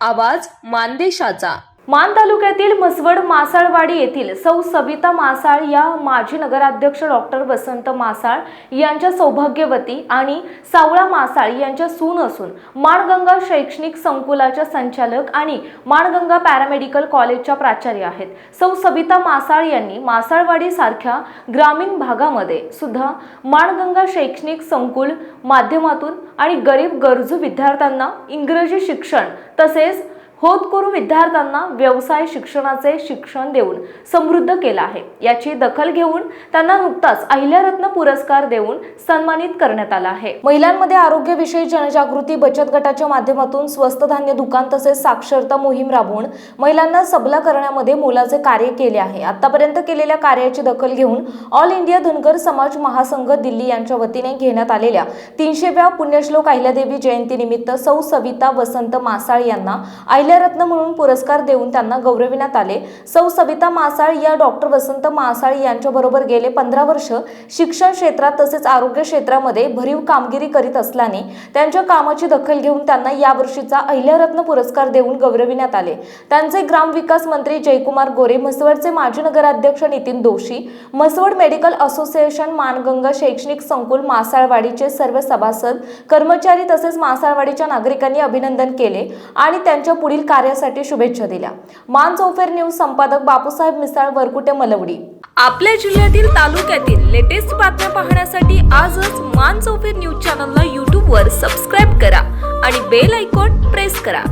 आवाज मानदेशाचा. मान तालुक्यातील म्हसवड मासाळवाडी येथील सौ सविता मासाळ या माजी नगराध्यक्ष डॉक्टर वसंत मासाळ यांच्या सौभाग्यवती आणि सावळा मासाळ यांच्या सून असून माणगंगा शैक्षणिक संकुलाच्या संचालक आणि माणगंगा पॅरामेडिकल कॉलेजच्या प्राचार्य आहेत. सौ सविता मासाळ यांनी मासाळवाडी सारख्या ग्रामीण भागामध्ये सुद्धा माणगंगा शैक्षणिक संकुल माध्यमातून आणि गरीब गरजू विद्यार्थ्यांना इंग्रजी शिक्षण तसेच होतकरू विद्यार्थ्यांना व्यवसाय शिक्षणाचे शिक्षण देऊन समृद्ध केलं आहे. याची दखल घेऊन त्यांना नुकताच अहिल्यारत्न पुरस्कार देऊन सन्मानित करण्यात आला आहे. महिलांमध्ये आरोग्यविषयी जनजागृती बचत गटाच्या माध्यमातून स्वस्त धान्य दुकान तसेच साक्षरता मोहीम राबवून महिलांना सबला करण्यामध्ये मोलाचे कार्य केले आहे. आतापर्यंत केलेल्या कार्याची दखल घेऊन ऑल इंडिया धनगर समाज महासंघ दिल्ली यांच्या वतीने घेण्यात आलेल्या तीनशेव्या पुण्यश्लोक अहिल्यादेवी जयंतीनिमित्त सौ सविता वसंत मासाळ यांना बाल्यरत्न म्हणून पुरस्कार देऊन त्यांना गौरविण्यात आले. सौ सविता मासाळ या डॉक्टर वसंत मासाळ यांच्याबरोबर गेले पंधरा वर्ष. शिक्षण क्षेत्रात तसेच आरोग्य क्षेत्रामध्ये भरीव कामगिरी करीत असल्याने त्यांच्या कामाची दखल घेऊन त्यांना यावर्षीचा अहिल्यारत्न पुरस्कार देऊन गौरविण्यात आले. त्यांचे ग्रामविकास मंत्री जयकुमार गोरे म्हसवडचे माजी नगराध्यक्ष नितीन दोशी म्हसवड मेडिकल असोसिएशन मानगंगा शैक्षणिक संकुल मासाळवाडीचे सर्व सभासद कर्मचारी तसेच मासाळवाडीच्या नागरिकांनी अभिनंदन केले आणि त्यांच्या पुढील पुढील कार्यासाठी शुभेच्छा दिल्या. मान चौफेर न्यूज संपादक बापूसाहेब मिसाळ वरकुटे मलवडी. आपल्या जिल्ह्यातील तालुक्यातील लेटेस्ट बातम्या पाहण्यासाठी आजच मान चौफेर न्यूज चॅनलला यूट्यूबवर सबस्क्राईब करा आणि बेल आयकॉन प्रेस करा.